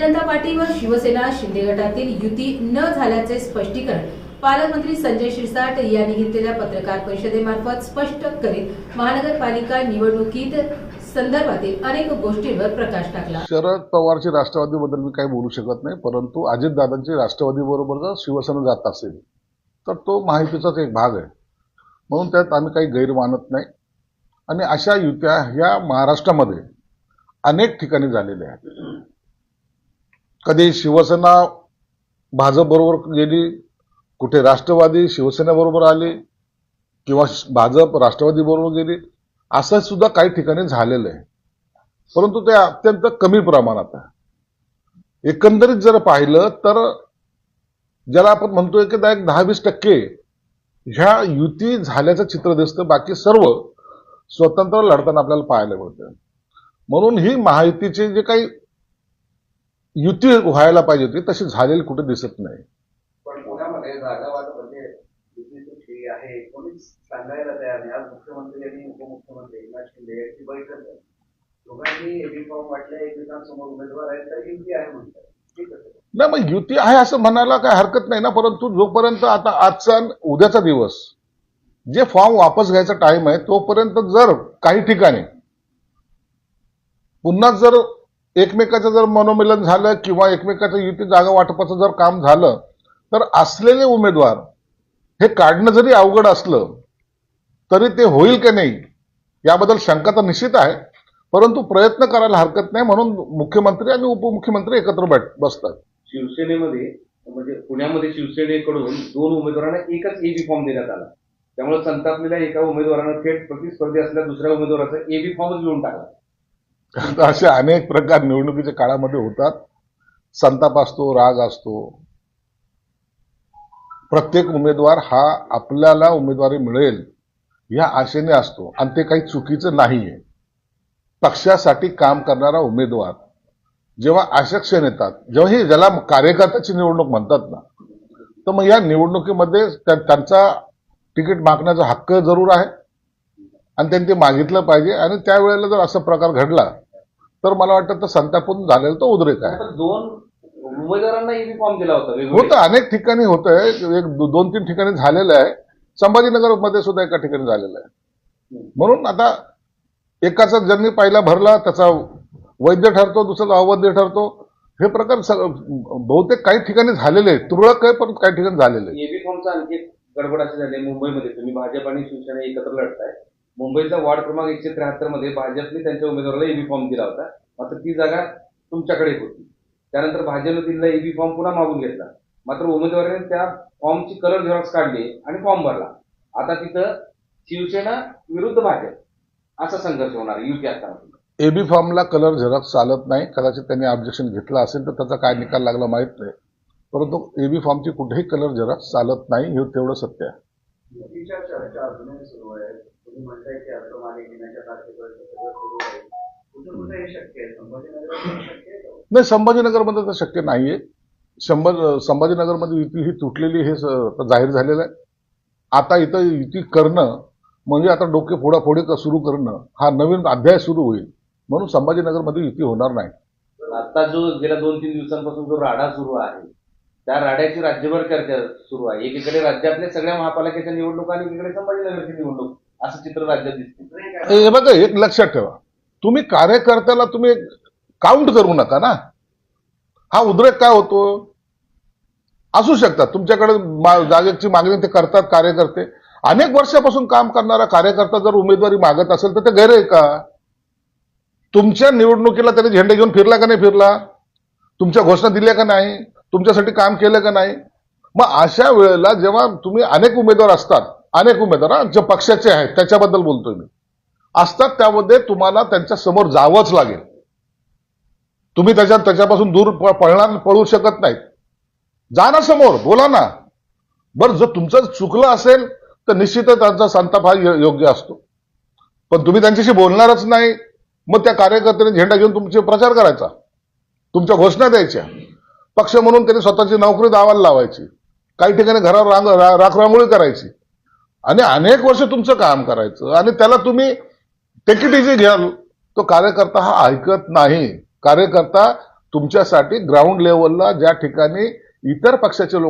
जनता पार्टीवर शिवसेना शिंदे गटातील युती न झाल्याचे स्पष्टीकरण पालकमंत्री संजय शिरसाट यांनी घेतलेल्या पत्रकार परिषदेमार्फत स्पष्ट करीत महानगरपालिका निवडणुकीत संदर्भातील अनेक गोष्टींवर प्रकाश टाकला. शरद राष्ट्रवादी राष्ट्रवादीबद्दल मी काही बोलू शकत नाही परंतु अजितदादांची राष्ट्रवादीबरोबर जर शिवसेना जात असेल तर तो माहितीचाच एक भाग आहे. म्हणून त्यात आम्ही काही गैर मानत नाही. आणि अशा युत्या ह्या महाराष्ट्रामध्ये अनेक ठिकाणी झालेल्या आहेत. कधी शिवसेना भाजपबरोबर गेली कुठे राष्ट्रवादी शिवसेनेबरोबर आली किंवा भाजप राष्ट्रवादीबरोबर गेली असं सुद्धा काही ठिकाणी झालेलं आहे. परंतु ते अत्यंत कमी प्रमाणात आहे. एकंदरीत जर पाहिलं तर ज्याला आपण म्हणतोय की एक दहा वीस टक्के ह्या युती झाल्याचं चित्र दिसतं बाकी सर्व स्वतंत्र लढताना आपल्याला पाहायला मिळतं. म्हणून ही महायुतीचे जे काही युती व्हायला पाहिजे होती तशी झालेली कुठे दिसत नाही. पण पुण्यामध्ये जागा वाटप म्हणजे युतीची खेळी आहे कोणीच सांगायला तयार नाही. आज मुख्यमंत्री आणि उपमुख्यमंत्री एकनाथ शिंदे यांची बैठक आहे. दोघांनी एबी फॉर्म वाटले एकमेकांसमोर उमेदवार आहेत तर युती आहे म्हणतात. ठीक आहे. नाही मग युती आहे असं म्हणायला काय हरकत नाही ना परंतु जोपर्यंत आता आजचा उद्याचा दिवस जे फॉर्म वापस घ्यायचा टाइम आहे तोपर्यंत जर काही ठिकाणी पुन्हा जर एकमेकाचं जर मनोमिलन झालं किंवा एकमेकाचं युती जागा वाटपाचं जर काम झालं तर असलेले उमेदवार हे काढणं जरी अवघड असलं तरी ते होईल का नाही याबद्दल शंका तर निश्चित आहे. परंतु प्रयत्न करायला हरकत नाही म्हणून मुख्यमंत्री आणि उपमुख्यमंत्री एकत्र बैठ बसतात. शिवसेनेमध्ये म्हणजे पुण्यामध्ये शिवसेनेकडून दोन उमेदवारांना एकच एबी फॉर्म देण्यात आला. त्यामुळे संतापलेल्या एका उमेदवारानं थेट प्रतिस्पर्धी असलेल्या दुसऱ्या उमेदवाराचा एबी फॉर्मच घेऊन टाकला. असे अनेक प्रकार निवडणुकीच्या काळामध्ये होतात. संताप असतो राग असतो. प्रत्येक उमेदवार हा आपल्याला उमेदवारी मिळेल या आशेने असतो. आणि ते काही चुकीचं नाहीये. पक्षासाठी काम करणारा उमेदवार जेव्हा अशक्षण येतात जेव्हा हे ज्याला कार्यकर्त्याची निवडणूक म्हणतात ना तर मग या निवडणुकीमध्ये त्या- त्यांचा तिकीट मागण्याचा हक्क जरूर आहे. आणि त्यांनी ते मागितलं पाहिजे. आणि त्यावेळेला जर असा प्रकार घडला तर मला वाटतं तर संतापून झालेला तो उद्रेक आहे. दोन उमेदवारांना एबी फॉर्म दिला होता. होतं अनेक ठिकाणी होतंय. एक दोन तीन ठिकाणी झालेलं आहे. संभाजीनगरमध्ये सुद्धा एका ठिकाणी झालेलं आहे. म्हणून आता एकाचा ज्यांनी पहिला भरला त्याचा वैध ठरतो दुसरा अवैध ठरतो. हे प्रकार बहुतेक काही ठिकाणी झालेले आहेत. तुरळक आहे पण काही ठिकाणी झालेले फॉर्मचा आणखी गडबड अशी झाली आहे मुंबईमध्ये. तुम्ही भाजप आणि शिवसेना एकत्र लढताय. मुंबईचा वार्ड क्रमांक एकशे त्र्याहत्तरमध्ये भाजपने त्यांच्या उमेदवाराला एबी फॉर्म दिला होता. मात्र ती जागा तुमच्याकडे होती. त्यानंतर भाजपने दिलेला एबी फॉर्म पुन्हा मागून घेतला. मात्र उमेदवाराने त्या फॉर्मची कलर झेरॉक्स काढली आणि फॉर्म भरला. आता तिथं शिवसेना विरुद्ध भाजप असा संघर्ष होणार युती असताना एबी फॉर्मला कलर झेरॉक्स चालत नाही. कदाचित त्यांनी ऑब्जेक्शन घेतलं असेल तर त्याचा काय निकाल लागला माहीत नाही. परंतु एबी फॉर्मची कुठेही कलर झेरॉक्स चालत नाही हे तेवढं सत्य आहे. युतीच्या चर्चा अजूनही सुरू आहेत तुम्ही म्हणताय की अर्थ मागे घेण्याच्या तारखेपर्यंत सगळं सुरू आहे. कुठं कुठे हे शक्य आहे? संभाजीनगरात शक्य आहे का? नाही संभाजीनगरमध्ये तर शक्य नाहीये. शंभर संभाजीनगरमध्ये युती ही तुटलेली हे स- आता जाहीर झालेलं आहे. आता इथं युती करणं म्हणजे आता डोके फोडाफोडी क- सुरू करणं हा नवीन अध्याय सुरू होईल. म्हणून संभाजीनगरमध्ये युती होणार नाही. आता जो गेल्या दोन तीन दिवसांपासून जो राडा सुरू आहे त्या राड्याची राज्यभर चर्चा सुरू आहे. एकीकडे राज्यातल्या सगळ्या महापालिकेच्या निवडणुका आणि एकीकडे संभाजीनगरची निवडणूक. असं चित्र राज्यात दिसते हे बघा एक लक्षात ठेवा. तुम्ही कार्यकर्त्याला तुम्ही काउंट करू नका ना. हा उद्रेक काय होतो? असू शकतात. तुमच्याकडे जागेची मागणी ते करतात कार्यकर्ते. अनेक वर्षापासून काम करणारा कार्यकर्ता जर उमेदवारी मागत असेल तर ते गैर आहे का? तुमच्या निवडणुकीला त्याने झेंडे घेऊन फिरला का नाही फिरला? तुमच्या घोषणा दिल्या का नाही? तुमच्यासाठी काम केलं का नाही? मग अशा वेळेला जेव्हा तुम्ही अनेक उमेदवार असतात अनेक उमेदवार जे पक्षाचे आहेत त्याच्याबद्दल बोलतोय मी. असतात त्यामध्ये तुम्हाला त्यांच्यासमोर जावंच लागेल. तुम्ही त्याच्या त्याच्यापासून दूर प- पळणार पळू शकत नाहीत. जा ना समोर बोला ना. बरं जर तुमचं चुकलं असेल तर निश्चितच त्यांचा संताप हा योग्य असतो. पण तुम्ही त्यांच्याशी बोलणारच नाही. मग त्या कार्यकर्त्याने झेंडा घेऊन तुमचे प्रचार करायचा. तुमच्या घोषणा द्यायच्या. पक्ष म्हणून त्यांनी स्वतःची नोकरी दावाला लावायची. काही ठिकाणी घरावर रांग राखरांगोळी करायची. आणि अनेक वर्ष तुमचं काम करायचं. आणि त्याला तुम्ही टेकिटीची घ्याल. तो कार्यकर्ता हा ऐकत नाही. कार्यकर्ता तुमच्यासाठी ग्राउंड लेवलला ज्या ठिकाणी इतर पक्षाचे लोक